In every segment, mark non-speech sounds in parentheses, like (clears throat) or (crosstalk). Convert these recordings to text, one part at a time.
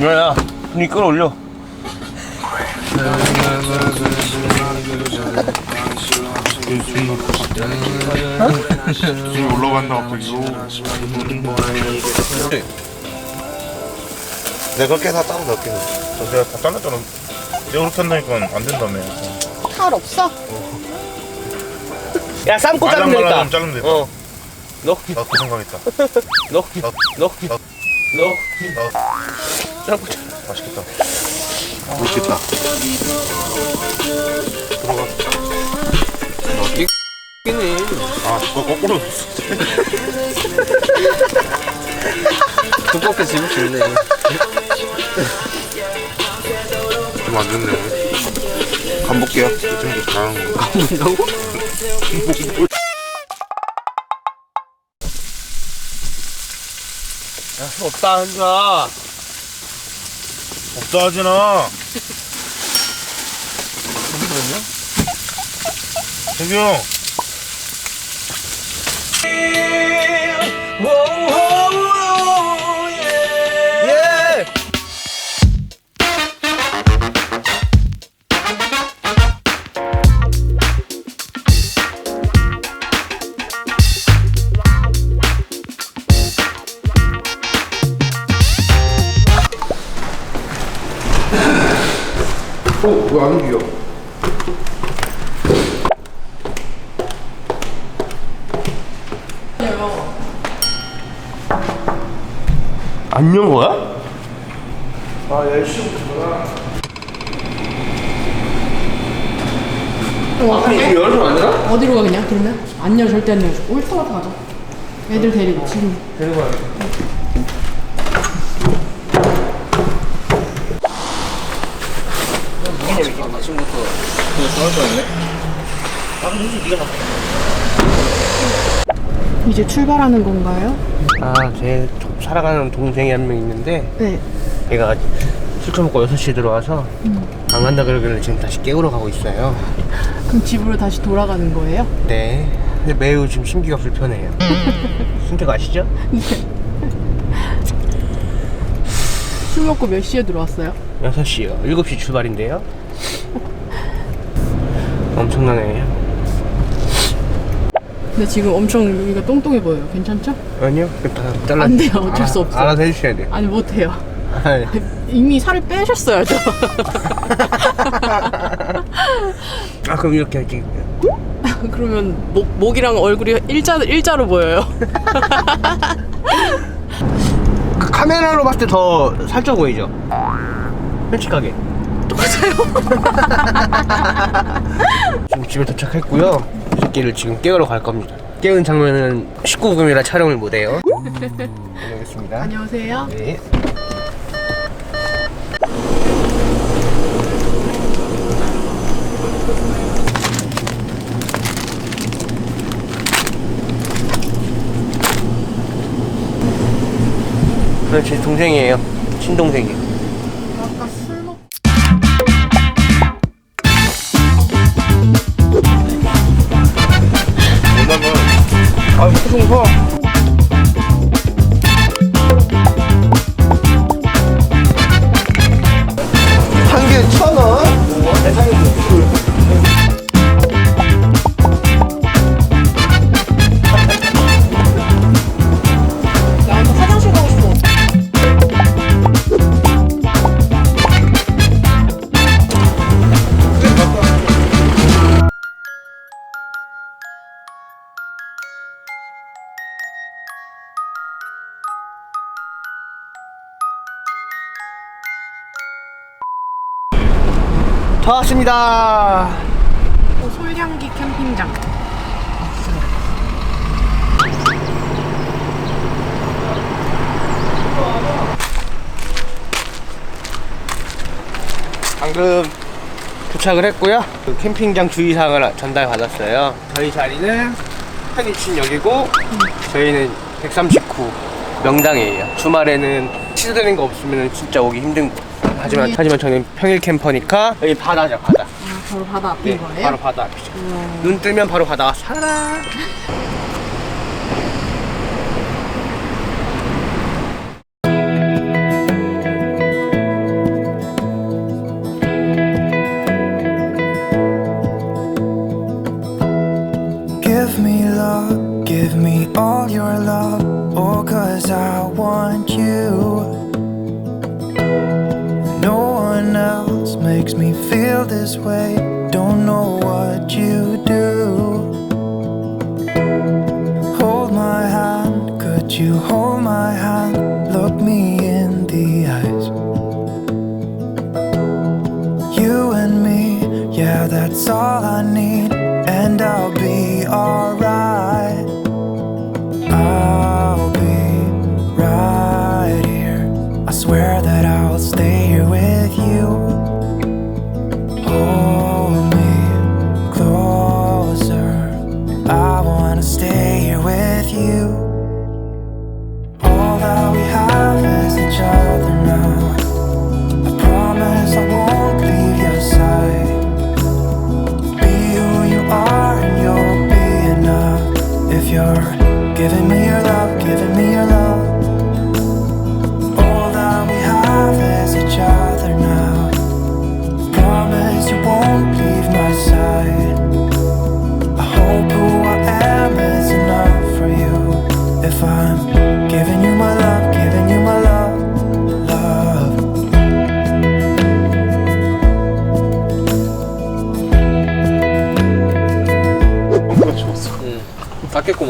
유아야 분위기 끌어올려. 지금 올라간다 갑자기. 내가 그렇게 다 따로 넣을게. 내가 다 잘랐잖아. 내가 그렇게 한다니까 안 된다며. 탈 없어? 야 쌈고 자르면 말랑말랑 되겠다. 좀 자르면 되겠다 어. 너, 나그 생각했다. 너, 나, 너나 자르 맛있겠다 맛있겠다 끼네 아 그거 거꾸로 두껍게 집을 좋네 좀안 좋네 간 볼게요 이 정도 잘하는 거 뭐라고? 야, 술 없다, 한자. 없다 태규 형 예! 왜안 움직여? 안 연 거야? 어, 아니, 지금 열어주면 안 되나? 어디로 가 그냥? 그러면? 안 열 절대 안 열어줘 올타마트 가자 애들 데리고 지금. 데리고 가야 아침부터 그거 좋아할 거였네? 아, 근데 솔직히 네가 이제 출발하는 건가요? 아, 제 살아가는 동생이 한 명 있는데 네 얘가 술 처먹고 6시에 들어와서 안 간다 그러길래 지금 다시 깨우러 가고 있어요 그럼 집으로 다시 돌아가는 거예요? 네 근데 매우 지금 심기가 불편해요 (laughs) 승택 아시죠? 술 먹고 몇 시에 들어왔어요? 6시요 7시 출발인데요 (laughs) 엄청나네. 근데 지금 엄청 여기가 똥똥해 보여요. 괜찮죠? 아니요. 다 잘라 안 돼요, 어쩔 수 없어요. 알아서 해주셔야 돼요. 아니 못 해요. 아니, 이미 살을 빼셨어야죠 (laughs) 아 그럼 이렇게 할게 (laughs) 그러면 목, 목이랑 얼굴이 일자, 일자로 보여요. (laughs) 그 카메라로 봤을 때 더 살쪄 보이죠? 솔직하게 똑같아요. (laughs) 지금 집에 도착했고요. 이 새끼를 지금 깨우러 갈 겁니다. 깨운 장면은 19금이라 촬영을 못해요. (laughs) 다녀오겠습니다. 안녕하세요. 네. 그제 동생이에요. 친동생이에요 아 다 왔습니다 어, 솔향기 캠핑장 방금 도착을 했고요. 그 캠핑장 주의사항을 전달 받았어요. 저희 자리는 편의층역이고 저희는 139 명당이에요. 주말에는 시드는 거 없으면 진짜 오기 힘든 거. 하지만 음. 하지만 저는 평일 캠퍼니까 여기 바다죠 바다. 아, 바로 바다 앞인 네, 거예요? 바로 바다 앞이죠. 우와. 눈 뜨면 바로 바다. 사라. Give me all your love, oh cause I want you. One else makes me feel this way. Don't know what you do. Hold my hand, could you hold my hand? Look me in the eyes. You and me, yeah, that's all I need, and I'll be alright.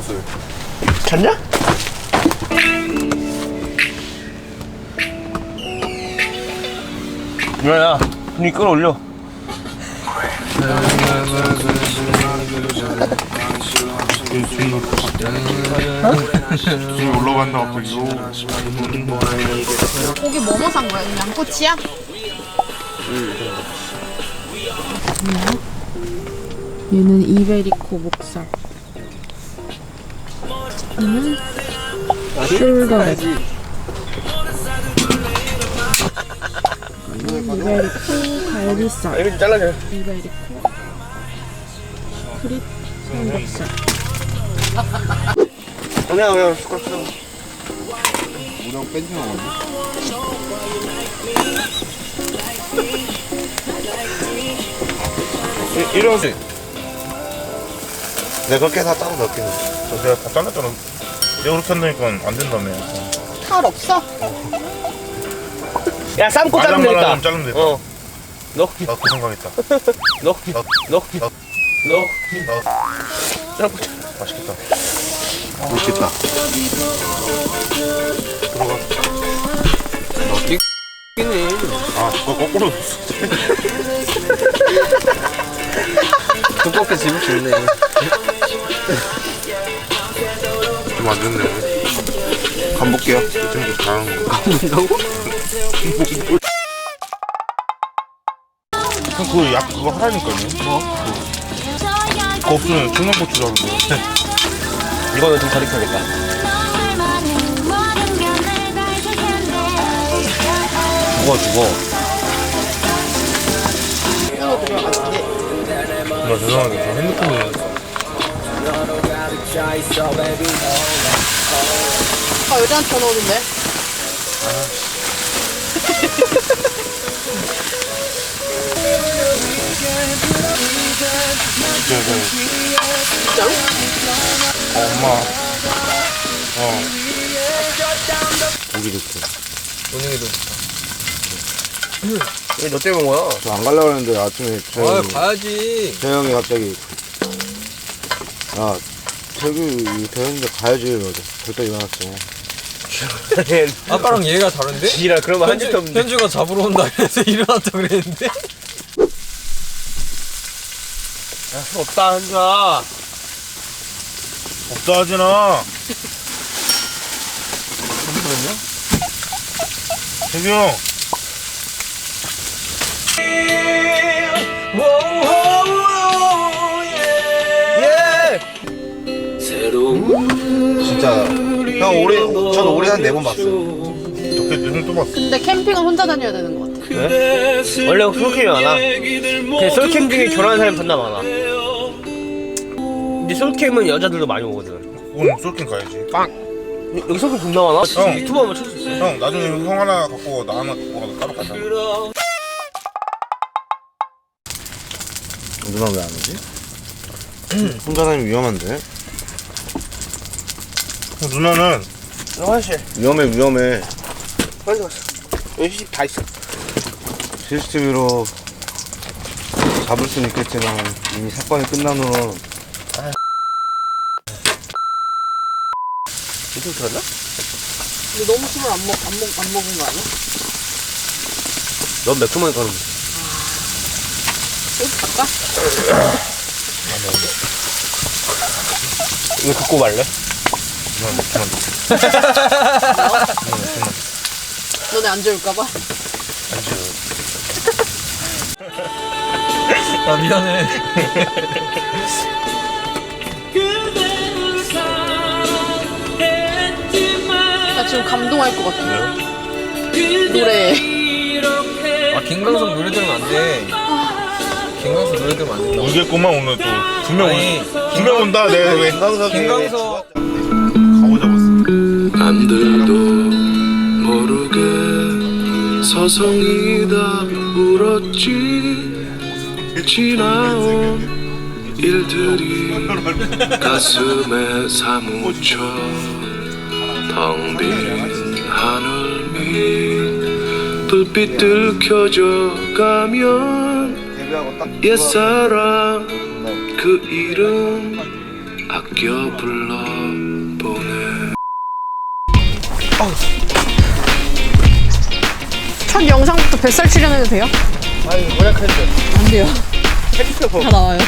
술. 찼냐? 유아야, 분위기 끌어올려. 지금 올라간다 갑자기. 고기 뭐뭐 산 거야? 양꼬치야? 얘는 이베리코 목살. 얘는 숄더렉. 이베리코 갈비살. 좀 잘라줘. 이베리코 프릿 삼겹살. 그냥 그냥 숟가락 쳐. 우량 뺀지 나갔네. 이러지. 내가 그렇게 다 따로 넣을 게. 내가 다 잘랐잖아. 내가 그렇게 한다니까 안 된다며. 칼 없어? 야, 삶고 자르면 되겠다. 말랑말랑 자르면 되겠다. 어. 너, 나그 생각했다. 너, 나, 너, 나, 너. 나. 삶고 자 맛있겠다. 맛있겠다. 들어가. 끼네. 아, 그거 거꾸로. (laughs) 두껍게 집을 좋네. 좀 안 좋네. 간 볼게요. 좀 잘하는 거. 뭔다고? 형 그거 약 그거 하라니까요. 뭐? 그거 없으면 청양고추 자르고. (laughs) 이거는 좀 가르쳐야겠다. 죽어, 죽어. 나 죄송한데 저 핸드폰이 아, 여자한테 전화 오는데? 진짜 그 진짜로? 어, 엄마. 어. 분위기도 왜 너 때문에 온 거야? 저 안 가려고 했는데 아침에 아, 재영이, 가야지. 재영이 갑자기 야 태규 대현이가 가야지 이러죠 절대 일어났어 아까랑 얘가 다른데? 그런 말한 현주, 적도 없는데. 현주가 잡으러 온다 그래서 (laughs) 일어났다 그랬는데? 야, 술 없다, 한주야. 없다 하지나. 잠시만요. 태규 형. 진짜 형 올해 전 올해 한 네 번 봤어요 저렇게 형또 봤어. 근데 캠핑은 혼자 다녀야 되는 것 같아. 원래 솔캠이 많아. 근데 솔캠 중에 결혼한 사람이 존나 많아. 근데 솔캠은 여자들도 많이 오거든. 오늘 솔킹 가야지. 여- 여기 솔캠 존나 많아? 형. 유튜브 한번 칠수 있어. 형 나중에 형 하나 갖고 나 하나 갖고 가서 따로 가자. 누나 왜안 오지? (clears throat) 혼자 다니면 위험한데 누나는 화장실. 위험해 위험해 화장실 갔어. 여기 다 있어. CCTV로 잡을 수는 있겠지만 이미 사건이 끝난 후는 이쪽 들었나? 근데 너무 술을 안, 먹, 안, 먹, 안 먹은 거 아니야? 넌 매콤하게 가는 여기 갈까? 이거 갖고 말래? 너네 안 좋을까봐? 아 미안해. 나 지금 감동할 것 같아. 노래. 아 김광석 노래 들으면 안 돼. 김광석 노래 들으면 안 된다. 울겠구만 오늘 또. 두명 아니 두명 온다 내 김광석이 김광석 가오 잡았어. 남들도 모르게 서성이다 울었지. 지나온 일들이 가슴에 사무쳐 텅 빈 하늘 밑 불빛 들 켜져 가면 딱 옛사랑 그 이름 아껴 불러보네 첫 영상부터 뱃살 출연해도 돼요? 아니 모자이크 해줘. 안 돼요. 해주세요. 다 나와요.